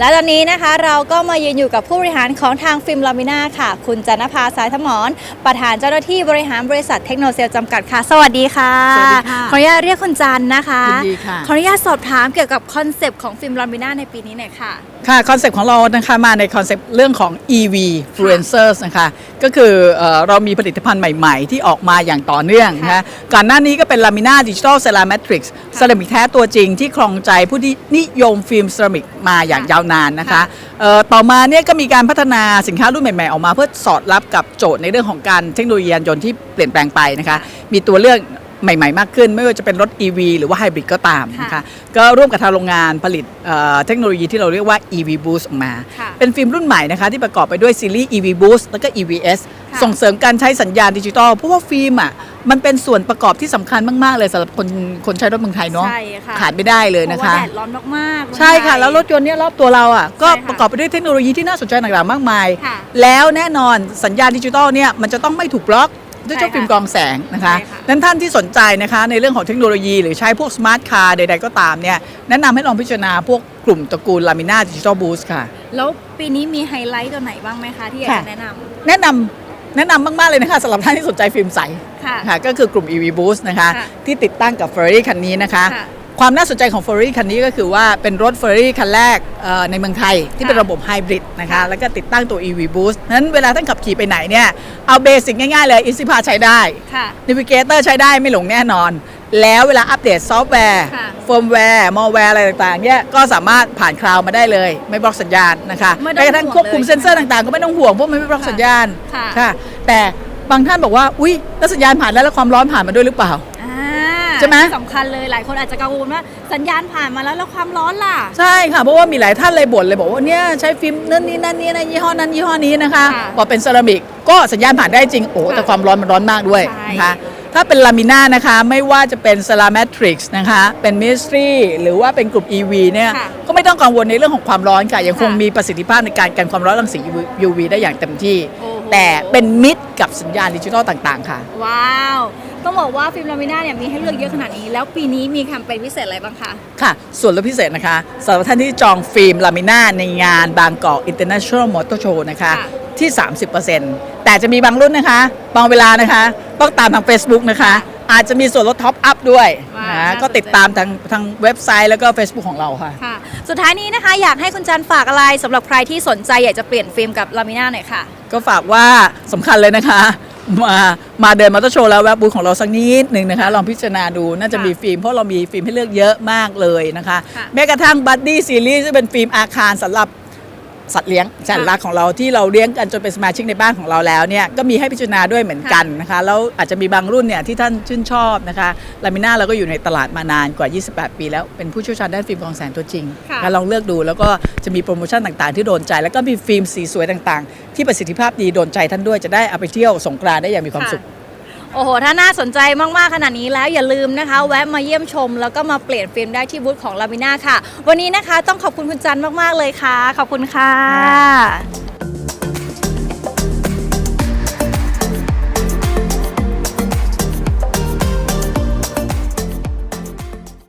และตอนนี้นะคะเราก็มายืนอยู่กับผู้บริหารของทางฟิล์มลามิน่าค่ะ คุณจันทภาสายธมรประธานเจ้าหน้าที่บริหารบริษัทเทคโนเซลจำกัดค่ะ สวัสดีค่ะ สวัสดีค่ะขออนุญาตเรียกคุณจันนะคะยินดีค่ะ ขออนุญาตสอบถามเกี่ยวกับคอนเซปต์ของฟิล์มลามิน่าในปีนี้หน่อยค่ะ ค่ะคอนเซปต์ของเรานะคะมาในคอนเซปต์เรื่องของ EV Fluencers นะคะก็คือเอ่อเรามีผลิตภัณฑ์ใหม่ๆ ที่ออกมาอย่างต่อเนื่องนะคะก่อนหน้านี้ก็เป็น Lamina Digital Ceramatrix เซรามิกแท้ตัวจริงที่ครองใจผู้ที่นิยมฟิล์มเซรามิกมาอย่างยาวนานนะคะค่ะเอ่อต่อมาเนี่ยก็มีการพัฒนาสินค้ารุ่นใหม่ๆ ออกมา เพื่อสอดรับกับโจทย์ในเรื่องของการเทคโนโลยียานยนต์ที่เปลี่ยนแปลงไปนะคะมีตัวเลือกใหม่ ๆ มากขึ้น ไม่ว่าจะเป็นรถ EV หรือว่าไฮบริดก็ตามนะคะค่ะก็ร่วมกับทางโรงงานผลิตเอ่อเทคโนโลยีที่เราเรียกว่า EV Boost ออกมาค่ะเป็นฟิล์มรุ่นใหม่นะคะที่ประกอบไปด้วยซีรีส์ EV Boost แล้วก็ EVS ค่ะส่งเสริมการใช้สัญญาณดิจิทัลเพราะว่าฟิล์มอะ มันเป็นส่วนประกอบที่สำคัญมาก ๆ เลยสำหรับคนคนใช้รถเมืองไทยเนาะใช่ค่ะขาดไม่ได้เลยนะคะเพราว่าแดดร้อนมากๆใช่ค่ะเมืองไทยแล้วรถยนต์เนี่ยรอบตัวเราอะก็ใช่ค่ะประกอบไปด้วยเทคโนโลยีที่น่าสนใจต่างๆมากมายค่ะแล้วแน่นอนสัญญาณดิจิทัลเนี่ยมันจะต้องไม่ถูกบล็อกด้วยเจ้าใช่ค่ะฟิล์มกรองแสงนะคะใช่ค่ะนั้นท่านที่สนใจนะคะในเรื่องของเทคโนโลยีหรือใช้พวกสมาร์ทคาร์ใด ๆ ก็ตามเนี่ยแนะนำให้ลองพิจารณาพวกกลุ่มตระกูลลามิน่าดิจิทัลบูสค่ะ แล้วปีนี้มีไฮไลท์ตัวไหนบ้างไหมคะที่อยากค่ะจะแนะนำแนะนำ แนะนำมาก ๆ เลยนะคะสำหรับท่านที่สนใจฟิล์มใสค่ะ ค่ะก็คือกลุ่ม EV Boost นะคะ ค่ะที่ติดตั้งกับ Ferrari คันนี้นะคะ ค่ะความน่าสนใจของ Ferrari คันนี้ก็คือว่าเป็นรถ Ferrari คันแรกเอ่อในเมืองไทย ที่เป็นค่ะระบบไฮบริดนะคะ ค่ะแล้วก็ติดตั้งตัว EV Boost นั้นเวลาท่านขับขี่ไปไหนเนี่ย เอาเบสิกง่าย ๆ เลย Easy Pass ใช้ได้ ค่ะ Navigator ใช้ได้ไม่หลงแน่นอน แล้วเวลาอัปเดตซอฟต์แวร์ค่ะ เฟิร์มแวร์มอลแวร์อะไรต่างๆเนี่ยก็สามารถผ่านคลาวด์มาได้เลย ไม่บล็อกสัญญาณนะคะไม่ต้องแม้กระทั่งห่วงควบคุมเลยเซ็นเซอร์ต่างๆ ก็ไม่ต้องห่วงเพราะมันไม่บล็อกค่ะสัญญาณค่ะค่ะ แต่บางท่านบอกว่าอุ๊ยแล้วสัญญาณผ่านแล้วแล้วความร้อนผ่านมาด้วยหรือเปล่า อ่าใช่ไหมที่สำคัญเลยหลายคนอาจจะกังวลว่าสัญญาณผ่านมาแล้วแล้วความร้อนล่ะ ใช่ค่ะเพราะว่ามีหลายท่านเลยบ่นเลยบอกว่าเนี่ยใช้ฟิล์มนั่นนี่นั่นนี่นะยี่ห้อนั้นยี่ห้อนี้นะคะค่ะพอเป็นเซรามิกก็สัญญาณผ่านได้จริงโอ้ค่ะแต่ความร้อนมันร้อนมากด้วยใช่นะคะ ถ้าเป็นลามิน่านะคะ ไม่ว่าจะเป็น c e r a m a t r i x นะคะ เป็น Mystery หรือว่าเป็นกลุ่ม EV เนี่ยค่ะก็ไม่ต้องกังวลในเรื่องของความร้อนค่ะ ยังคงค่ะมีประสิทธิภาพในการกันความร้อนรังสี UV ได้อย่างเต็มที่ โอ้โห แต่เป็นมิตรกับสัญญาณดิจิทัลต่างๆ ค่ะ ว้าว ต้องบอกว่าฟิล์มลามิน่าเนี่ยมีให้เลือกเยอะขนาดนี้ แล้วปีนี้มีแคมเปญพิเศษอะไรบ้างคะ ค่ะ ส่วนลดพิเศษนะคะสำหรับท่านที่จองฟิล์มลามิน่าในงานบางกอก International Motor Show นะคะ ค่ะ ที่ 30%แต่จะมีบางรุ่นนะคะ บางเวลานะคะ ต้องตามทาง Facebook นะคะ อาจจะมีส่วนลดท็อปอัพด้วยว้าวนะน่าสนใจ ก็ติดตามทางทางเว็บไซต์แล้วก็ Facebook ของเราค่ะ ค่ะ สุดท้ายนี้นะคะ อยากให้คุณจันฝากอะไรสำหรับใครที่สนใจอยากจะเปลี่ยนฟิล์มกับลามิน่าหน่อยค่ะ ก็ฝากว่าสำคัญเลยนะคะ มามาเดินมอเตอร์โชว์แล้วแวะบูธของเราสักนิดหนึ่งนะคะ ลองพิจารณาดูน่าจะค่ะมีฟิล์มเพราะเรามีฟิล์มให้เลือกเยอะมากเลยนะคะ ค่ะ แม้กระทั่งบัดดี้ซีรีส์ซึ่งเป็นฟิล์มอาคารสำหรับ สัตว์เลี้ยงแสนรักของเราที่เราเลี้ยงกันจนเป็นสมาชิกในบ้านของเราแล้วเนี่ยก็มีให้พิจารณาด้วยเหมือนกันนะคะแล้วอาจจะมีบางรุ่นเนี่ยที่ท่านชื่นชอบนะคะลามิน่าเราก็อยู่ในตลาดมานานกว่า 28 ปี แล้วเป็นผู้เชี่ยวชาญด้านฟิล์มกรองแสงตัวจริงค่ะแล้วลองเลือกดูแล้วก็จะมีโปรโมชั่นต่างๆ ที่โดนใจ แล้วก็มีฟิล์มสีสวยต่างๆ ที่ประสิทธิภาพดีโดนใจท่านด้วยจะได้เอาไปเที่ยวสงกรานต์ได้อย่างมีความสุข โอ้โห ถ้าน่าสนใจมาก ๆ ขนาดนี้แล้วอย่าลืมนะคะ แวะมาเยี่ยมชม แล้วก็มาเปลี่ยนฟิล์มได้ที่บูธของลามิน่าค่ะ วันนี้นะคะต้องขอบคุณคุณจันมาก ๆ เลยค่ะ ขอบคุณค่ะ